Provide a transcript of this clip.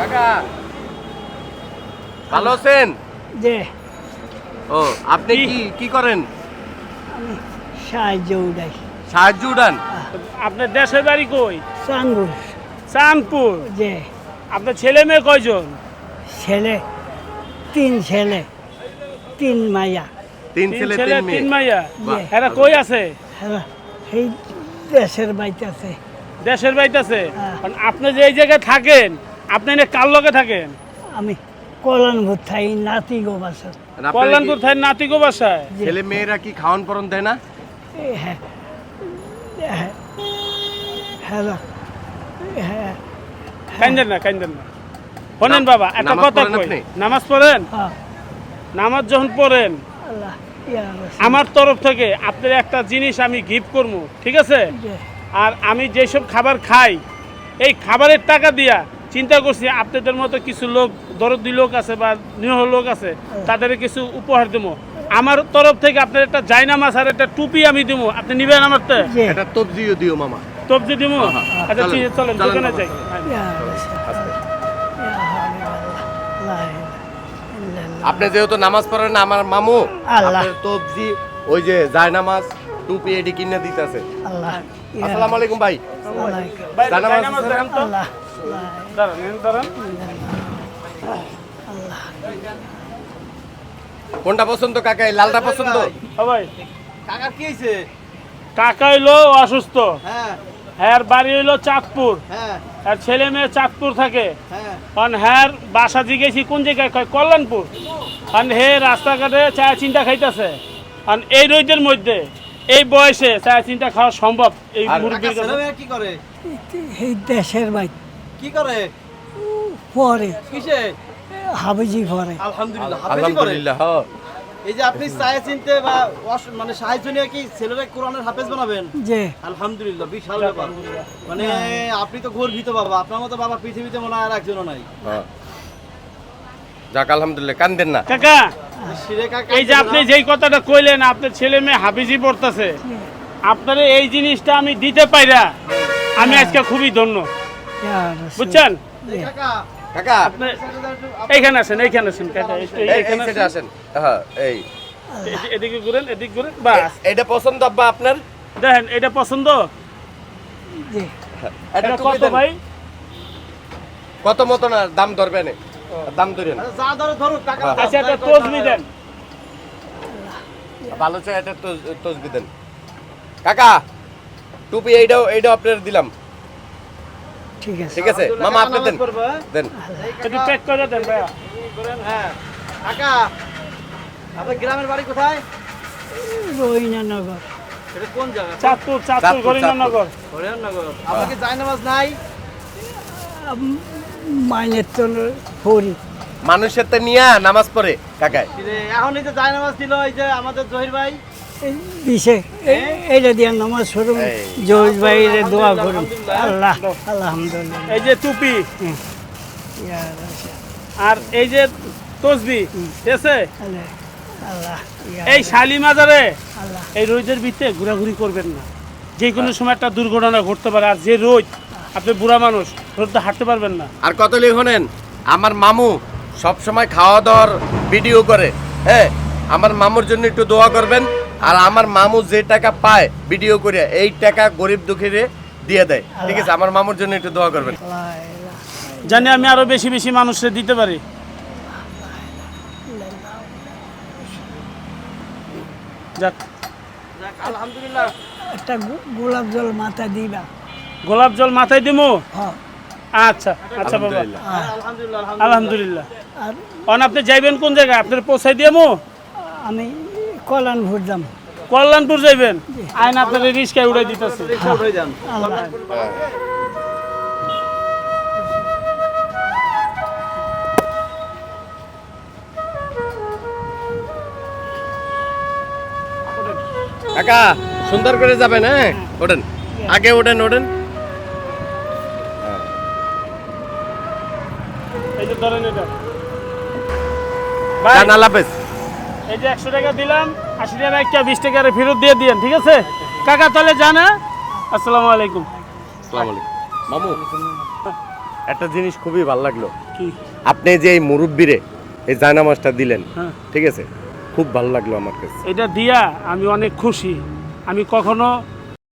কাকা। ভালো আছেন? যে ও আপনি কি? কি করেন? আমি সাহায্য উঠাই। সাহায্য উড়ান আপনার দেশের বাড়ি কই? চাঙ্গুর চাঁদপুর? যে আপনার ছেলে মেয়ে কয়জন? ছেলে তিন ছেলে তিন মাইয়া। তিন ছেলে তিন মেয়ে। তিন মাইয়া। এরা কই আছে? এই দেশের বাইতে আছে। দেশের বাড়িতে আছে? হ্যাঁ। আপনি যে এই জায়গায় থাকেন আপনি কার লগে থাকেন? আমি কলনপুর থাই নাতি গো বাসা কল্যাণপুর থাই বাসায়? ছেলে মেয়েরা কি খাওয়ান পরন দেয় না? হ্যাঁ হ্যাঁ হ্যালো হ্যাঁ কান্দেন না কান্দেন না। শোনেন বাবা একটা নামাজ কথা পড়েন কই। নামাজ পড়েন? হ্যাঁ। নামাজ যখন পড়েন। আমার তরফ থেকে আপনার একটা জিনিস আমি গিফট করব ঠিক আছে? আর আমি যেসব খাবার খাই এই খাবারের টাকা দিয়া চিন্তা করছি আপনাদের মতো কিছু লোক দরদি লোক আছে বা নিহ লোক আছে তাদের কিছু উপহার দেবো। আমার তরফ থেকে আপনার একটা জায়নামাজ আর একটা টুপি আমি দেবো। আপনি নিবেন আমার তো এটা তবজিও দিও মামা। তবজি দিব? হ্যাঁ, হ্যাঁ। আচ্ছা ঠিক আছে, চলেন দোকানে যাই। আপনি যেহেতু নামাজ পড়েন না আমার মামু আপনার তবজি ওই যে যায় নামাজ টুপি এটি কিনে দিতেছে। আসসালামু আলাইকুম ভাই। আলাইকুম। ভাই, জায়নামাজ দাঁড়ান, দাঁড়ান। কোনটা পছন্দ কাকা? লালটা পছন্দ? ভাই, কাকার কি হয়েছে? কাকা হইল অসুস্থ। হ্যাঁ। হ্যার বাড়ি হইল চাঁদপুর। হ্যাঁ। আর ছেলে মেয়ে চাঁদপুর থাকে। হ্যাঁ। কারণ হ্যার বাসা জিগেছি কোন জায়গায়? কয় কল্যাণপুর। কারণ হে রাস্তাঘাটে চা চিন্তা খাইতেছে। কারণ এই রোদের মধ্যে এই বয়সে চা চিন্তা খাওয়া সম্ভব এই মুরগির কাকা কি করে? এই দেশের বাই কি করে? পরে। কিসে? হাবিজি পরে। আলহামদুলিল্লাহ হাফেজি আলহামদুলিল্লাহ। এই যে আপনি চায়ে চিনতে বা মানে সাহায্য নিয়ে কি ছেলেরা কোরআনের হাফেজ বানাবেন? যে আলহামদুলিল্লাহ বিশাল ব্যাপার। মানে আপনি তো গর্বিত বাবা আপনার মতো বাবা পৃথিবীতে মনে হয় আর একজনও নাই। হ্যাঁ। যাক আলহামদুলিল্লাহ কান্দেন না। কাকা এই যে আপনি যেই কথাটা কইলেন আপনার ছেলে মেয়ে হাফিজি পড়তেছে। আপনার এই জিনিসটা আমি দিতে পাইরা আমি আজকে খুবই ধন্য। বুঝছেন? কাকা। কাকা। এইখানে আসেন এইখানে আসেন এইখানে আসেন। হ্যাঁ এই। এদিকে ঘুরেন এদিকে ঘুরেন বাস। এটা পছন্দ আব্বা আপনার? দেখেন এটা পছন্দ? এটা এটা কত। ভাই? কত মতো না দাম ধরবেন দাম ধরেন আচ্ছা, যা ধরো ধরো টাকা। আচ্ছা একটা তসবি দেন। ভালো চাই এটা তসবি দেন। কাকা টুপি এইটাও এইটাও আপনার দিলাম। ঠিক আছে। ঠিক আছে। মামা আপনি দেন? দেন। একটু প্যাক করে দেন ভাইয়া। করেন, হ্যাঁ কাকা আপনার গ্রামের বাড়ি কোথায়? রহিনানগর এটা কোন জায়গা? চাঁদপুর চাঁদপুর নাই? মাইনের তো পড়ি মানুষের তো নিয়া নামাজ পড়ে কাকায়। এখন এই যে যায় নামাজ দিল এই যে আমাদের জহির ভাই। দিছে। এই- এইটা দিয়ে নামাজ এই। জোজ ভাইরে দোয়া আলহামদুলিল্লাহ। আল্লাহ আলহামদুলিল্লাহ। এই যে টুপি। আর এই যে তসবি ঠিক আছে? ইয়া এই শালি মাজারে এই রোদের ভিতরে ঘোরাঘুরি করবেন না। যে কোনো সময় একটা দুর্ঘটনা ঘটতে পারে আর যে রোদ আপনি বুড়া মানুষ রোদে হাঁটতে পারবেন না। আর কত লিখনেন? আমার মামু সব সময় খাওয়া দাওয়ার ভিডিও করে। হ্যাঁ আমার মামুর জন্য একটু দোয়া করবেন। আর আমার মামু যে টাকা পায় ভিডিও করে এই টাকা গরিব দুঃখীরে দিয়ে দেয়। ঠিক আছে আমার মামুর জন্য একটু দোয়া করবেন। জানি আমি আরও বেশি বেশি মানুষের দিতে পারি। যাক। আলহামদুলিল্লাহ। একটা গোলাপ জল মাথা দিবা। গোলাপ জল মাথায় দিমু? হ্যাঁ। আচ্ছা আচ্ছা বাবা। আলহামদুলিল্লাহ। হ্যাঁ, আলহামদুলিল্লাহ আলহামদুলিল্লাহ। আর আপনি যাইবেন কোন জায়গায়? আপনার পৌঁছাই দিয়ামু আমি কল্যাণ ভুটলাম কল্যাণপুর যাইবেন? আইন আপনার রিস্কায় উড়াই দিতেছে। কাকা সুন্দর করে যাবেন হ্যাঁ? ওঠেন। আগে ওঠেন ওঠেন। এই যে এই যে একশো টাকা দিলাম আশি টাকা একটা বিশ টাকা ফেরত দিয়ে দিয়েন ঠিক আছে? কাকা তাহলে জানা আসসালামু আলাইকুম। আসসালামু আলাইকুম। মামু একটা জিনিস খুবই ভালো লাগল। আপনি যে এই মুরব্বিরে এই জায়নামাজটা দিলেন হ্যাঁ। ঠিক আছে? খুব ভালো লাগল আমার কাছে। এটা দিয়া আমি অনেক খুশি। আমি কখনো